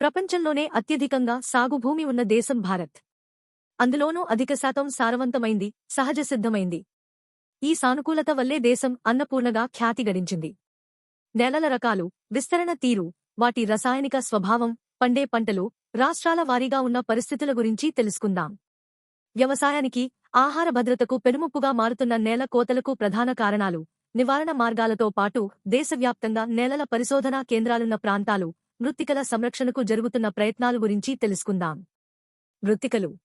ప్రపంచంలోనే అత్యధికంగా సాగుభూమి ఉన్న దేశం భారత్. అందులోనూ అధిక శాతం సారవంతమైంది సహజ సిద్ధమైంది. ఈ సానుకూలత వల్లే దేశం అన్నపూర్ణగా ఖ్యాతి గడించింది. నేలల రకాలు విస్తరణ తీరు వాటి రసాయనిక స్వభావం పండే పంటలు రాష్ట్రాల వారీగా ఉన్న పరిస్థితుల గురించి తెలుసుకుందాం. వ్యవసాయానికి ఆహార భద్రతకు పెనుముప్పుగా మారుతున్న నేల కోతలకు ప్రధాన కారణాలు నివారణ మార్గాలతో పాటు దేశవ్యాప్తంగా నేలల పరిశోధనా కేంద్రాలున్న ప్రాంతాలు మృత్తికల సంరక్షణకు జరుగుతున్న ప్రయత్నాల గురించి తెలుసుకుందాం. మృత్తికలు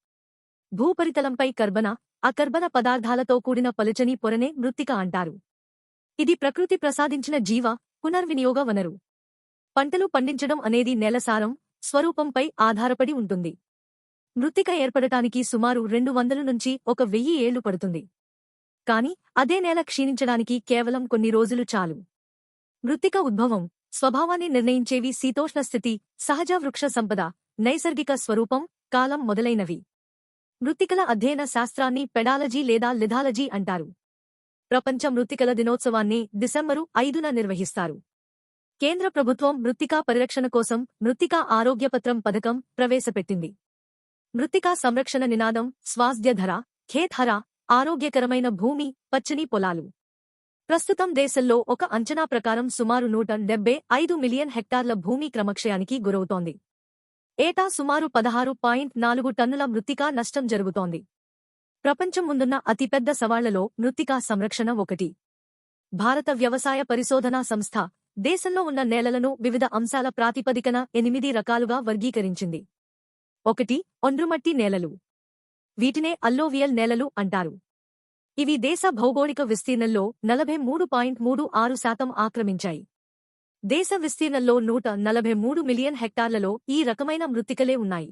భూపరితలంపై కర్బన అకర్బన పదార్థాలతో కూడిన పలుచని పొరనే మృత్తిక అంటారు. ఇది ప్రకృతి ప్రసాదించిన జీవ పునర్వినియోగ వనరు. పంటలు పండించడం అనేది నేలసారం స్వరూపంపై ఆధారపడి ఉంటుంది. మృత్తిక ఏర్పడటానికి సుమారు రెండు వందల నుంచి ఒక వెయ్యి ఏళ్ళు పడుతుంది. కాని అదే నేల క్షీణించడానికి కేవలం కొన్ని రోజులు చాలు. మృత్తిక ఉద్భవం. స్వభావాన్ని నిర్ణయించేవి శీతోష్ణ స్థితి సహజ వృక్ష సంపద నైసర్గిక స్వరూపం కాలం మొదలైనవి. మృత్తికల అధ్యయన శాస్త్రాన్ని పెడాలజీ లేదా లిథాలజీ అంటారు. ప్రపంచ మృత్తికల దినోత్సవాన్ని డిసెంబరు ఐదున నిర్వహిస్తారు. కేంద్ర ప్రభుత్వం మృత్తికా పరిరక్షణ కోసం మృత్తికా ఆరోగ్యపత్రం పథకం ప్రవేశపెట్టింది. మృత్తికా సంరక్షణ నినాదం స్వాస్థ్యధర ఖేత్హర ఆరోగ్యకరమైన భూమి పచ్చని పొలాలు. ప్రస్తుతం దేశంలో ఒక అంచనా ప్రకారం సుమారు నూట డెబ్బై ఐదు మిలియన్ హెక్టార్ల భూమి క్రమక్షయానికి గురవుతోంది. ఏటా సుమారు పదహారు పాయింట్ నాలుగు టన్నుల మృత్తికా నష్టం జరుగుతోంది. ప్రపంచం ముందున్న అతిపెద్ద సవాళ్ళలో మృత్తికా సంరక్షణ ఒకటి. భారత వ్యవసాయ పరిశోధనా సంస్థ దేశంలో ఉన్న నేలలను వివిధ అంశాల ప్రాతిపదికన ఎనిమిది రకాలుగా వర్గీకరించింది. ఒకటి ఒండ్రుమట్టి నేలలు. వీటినే అల్లోవియల్ నేలలు అంటారు. ఇవి దేశ భౌగోళిక విస్తీర్ణంలో నలభై మూడు పాయింట్ మూడు ఆరు శాతం ఆక్రమించాయి. దేశ విస్తీర్ణంలో నూట నలభై మూడు మిలియన్ హెక్టార్లలో ఈ రకమైన మృత్తికలే ఉన్నాయి.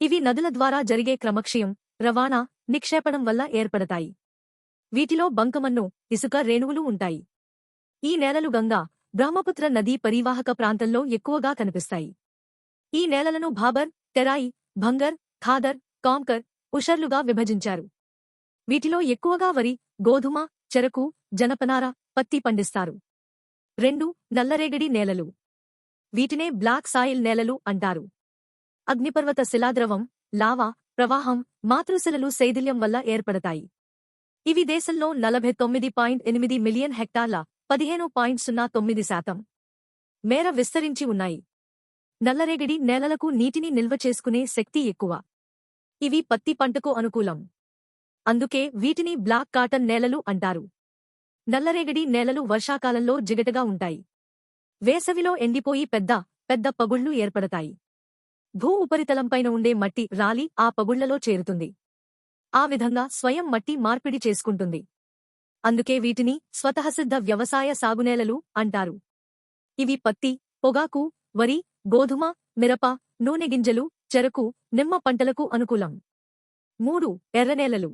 ఇవి నదుల ద్వారా జరిగే క్రమక్షయం రవాణా నిక్షేపణం వల్ల ఏర్పడతాయి. వీటిలో బంకమన్ను ఇసుక రేణువులు ఉంటాయి. ఈ నేలలు గంగా బ్రహ్మపుత్ర నదీ పరివాహక ప్రాంతంలో ఎక్కువగా కనిపిస్తాయి. ఈ నేలలను భాబర్ తెరాయి భంగర్ ఖాదర్ కాంకర్ ఉషర్లుగా విభజించారు. వీటిలో ఎక్కువగా వరి గోధుమ చెరకు జనపనార పత్తి పండిస్తారు. రెండు నల్లరేగడి నేలలు. వీటినే బ్లాక్ సాయిల్ నేలలు అంటారు. అగ్నిపర్వత శిలాద్రవం లావా ప్రవాహం మాతృశిలలు శైథిల్యం వల్ల ఏర్పడతాయి. ఇవి దేశంలో నలభై తొమ్మిది పాయింట్ ఎనిమిది మిలియన్ హెక్టార్ల పదిహేను పాయింట్ సున్నా తొమ్మిది శాతం మేర విస్తరించి ఉన్నాయి. నల్లరేగడి నేలలకు నీటిని నిల్వ చేసుకునే శక్తి ఎక్కువ. ఇవి పత్తి పంటకు అనుకూలం. అందుకే వీటిని బ్లాక్ కాటన్ నేలలు అంటారు. నల్లరేగడి నేలలు వర్షాకాలంలో జిగటగా ఉంటాయి. వేసవిలో ఎండిపోయి పెద్ద పెద్ద పగుళ్ళు ఏర్పడతాయి. భూ ఉపరితలంపైన ఉండే మట్టి రాలి ఆ పగుళ్ళలో చేరుతుంది. ఆ విధంగా స్వయం మట్టి మార్పిడి చేసుకుంటుంది. అందుకే వీటిని స్వతహసిద్ధ వ్యవసాయ సాగునేలలు అంటారు. ఇవి పత్తి పొగాకు వరి గోధుమ మిరప నూనె గింజలు చెరకు నిమ్మ పంటలకు అనుకూలం. మూడు ఎర్రనేలలు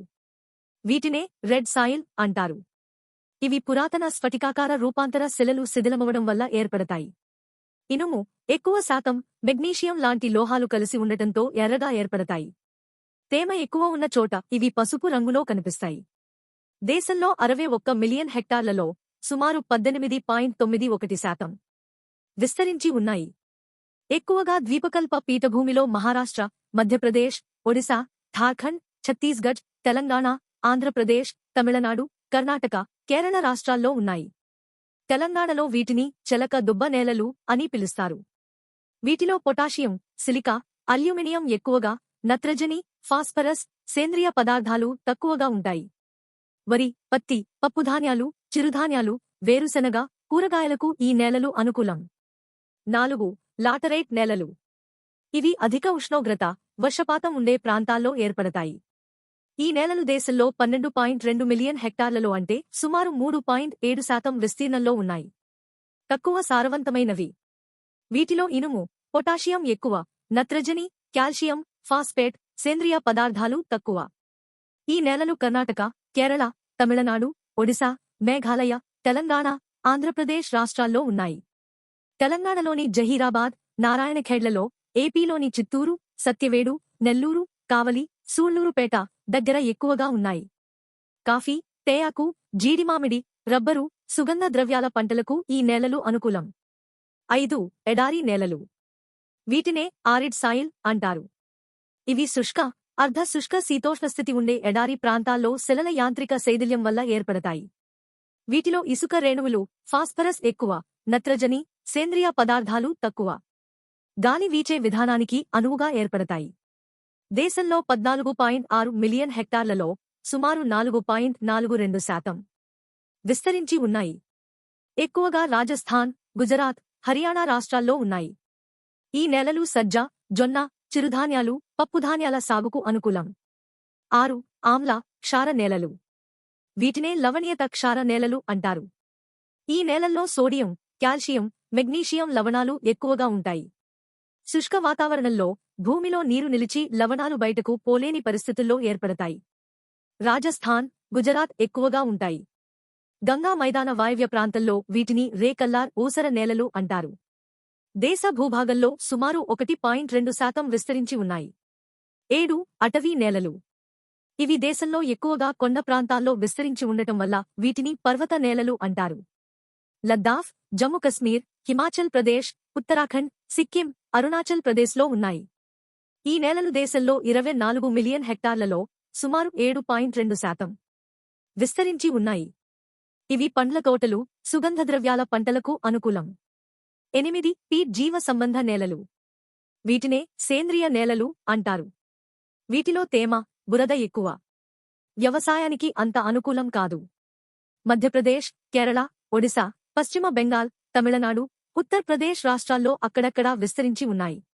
వీటినే రెడ్ సాయిల్ అంటారు. ఇవి పురాతన స్ఫటికాకార రూపాంతర శిలలు శిథిలమవడం వల్ల ఏర్పడతాయి. ఇనుము ఎక్కువ శాతం మెగ్నీషియం లాంటి లోహాలు కలిసి ఉండటంతో ఎర్రగా ఏర్పడతాయి. తేమ ఎక్కువ ఉన్న చోట ఇవి పసుపు రంగులో కనిపిస్తాయి. దేశంలో అరవై ఒక్క మిలియన్ హెక్టార్లలో సుమారు పద్దెనిమిది పాయింట్ తొమ్మిది ఒకటి శాతం విస్తరించి ఉన్నాయి. ఎక్కువగా ద్వీపకల్ప పీఠభూమిలో మహారాష్ట్ర మధ్యప్రదేశ్ ఒడిశా ఝార్ఖండ్ ఛత్తీస్గఢ్ తెలంగాణ ఆంధ్రప్రదేశ్ తమిళనాడు కర్ణాటక కేరళ రాష్ట్రాల్లో ఉన్నాయి. తెలంగాణలో వీటిని చెలక దుబ్బ నేలలు అని పిలుస్తారు. వీటిలో పొటాషియం సిలికా అల్యూమినియం ఎక్కువగా నత్రజని ఫాస్ఫరస్ సేంద్రియ పదార్థాలు తక్కువగా ఉంటాయి. వరి పత్తి పప్పుధాన్యాలు చిరుధాన్యాలు వేరుశెనగ కూరగాయలకు ఈ నేలలు అనుకూలం. నాలుగు లాటరైట్ నేలలు. ఇవి అధిక ఉష్ణోగ్రత వర్షపాతం ఉండే ప్రాంతాల్లో ఏర్పడతాయి. ఈ నేలలు దేశంలో పన్నెండు పాయింట్ రెండు మిలియన్ హెక్టార్లలో అంటే సుమారు మూడు పాయింట్ ఏడు శాతం విస్తీర్ణంలో ఉన్నాయి. తక్కువ సారవంతమైనవి. వీటిలో ఇనుము పొటాషియం ఎక్కువ నత్రజని కాల్షియం ఫాస్ఫేట్ సేంద్రియ పదార్థాలు తక్కువ. ఈ నేలలు కర్ణాటక కేరళ తమిళనాడు ఒడిశా మేఘాలయ తెలంగాణ ఆంధ్రప్రదేశ్ రాష్ట్రాల్లో ఉన్నాయి. తెలంగాణలోని జహీరాబాద్ నారాయణఖేడ్లలో ఏపీలోని చిత్తూరు సత్యవేడు నెల్లూరు కావలి సూళ్ళూరుపేట దగ్గర ఎక్కువగా ఉన్నాయి. కాఫీ తేయాకు జీడిమామిడి రబ్బరు సుగంధ ద్రవ్యాల పంటలకు ఈ నేలలు అనుకూలం. ఐదు ఎడారి నేలలు. వీటినే ఆరిడ్ సాయిల్ అంటారు. ఇవి శుష్క అర్ధ శుష్క శీతోష్ణస్థితి ఉండే ఎడారి ప్రాంతాల్లో శిలల యాంత్రిక శైథిల్యం వల్ల ఏర్పడతాయి. వీటిలో ఇసుక రేణువులు ఫాస్ఫరస్ ఎక్కువ నత్రజని సేంద్రియ పదార్థాలు తక్కువ. గాలి వీచే విధానానికి అనువుగా ఏర్పడతాయి. దేశంలో పద్నాలుగు పాయింట్ ఆరు మిలియన్ హెక్టార్లలో సుమారు నాలుగు పాయింట్ నాలుగు రెండు శాతం విస్తరించి ఉన్నాయి. ఎక్కువగా రాజస్థాన్ గుజరాత్ హర్యానా రాష్ట్రాల్లో ఉన్నాయి. ఈ నేలలు సజ్జ జొన్న చిరుధాన్యాలు పప్పుధాన్యాల సాగుకు అనుకూలం. ఆరు ఆమ్ల క్షార నేలలు. వీటినే లవణీయత క్షార నేలలు అంటారు. ఈ నేలల్లో సోడియం కాల్షియం మెగ్నీషియం లవణాలు ఎక్కువగా ఉంటాయి. శుష్క వాతావరణంలో భూమిలో నీరు నిలిచి లవణాలు బయటకు పోలేని పరిస్థితుల్లో ఏర్పడతాయి. రాజస్థాన్ గుజరాత్ ఎక్కువగా ఉంటాయి. గంగా మైదాన వాయవ్య ప్రాంతంలో వీటిని రేకల్లార్ ఊసర నేలలు అంటారు. దేశ భూభాగంలో సుమారు ఒకటి పాయింట్ రెండు శాతం విస్తరించి ఉన్నాయి. ఏడు అటవీ నేలలు. ఇవి దేశంలో ఎక్కువగా కొండ ప్రాంతాల్లో విస్తరించి ఉండటం వల్ల వీటిని పర్వత నేలలు అంటారు. లద్దాఖ్ జమ్మూ కశ్మీర్ హిమాచల్ ప్రదేశ్ ఉత్తరాఖండ్ సిక్కిం అరుణాచల్ ప్రదేశ్లో ఉన్నాయి. ఈ నేలలు దేశంలో ఇరవై నాలుగు మిలియన్ హెక్టార్లలో సుమారు ఏడు పాయింట్ రెండు శాతం విస్తరించి ఉన్నాయి. ఇవి పండ్ల తోటలు సుగంధద్రవ్యాల పంటలకు అనుకూలం. ఎనిమిది పీ జీవ సంబంధ నేలలు. వీటినే సేంద్రియ నేలలు అంటారు. వీటిలో తేమ బురద ఎక్కువ. వ్యవసాయానికి అంత అనుకూలం కాదు. మధ్యప్రదేశ్ కేరళ ఒడిశా పశ్చిమ బెంగాల్ తమిళనాడు ఉత్తరప్రదేశ్ రాష్ట్రాల్లో అక్కడక్కడా విస్తరించి ఉన్నాయి.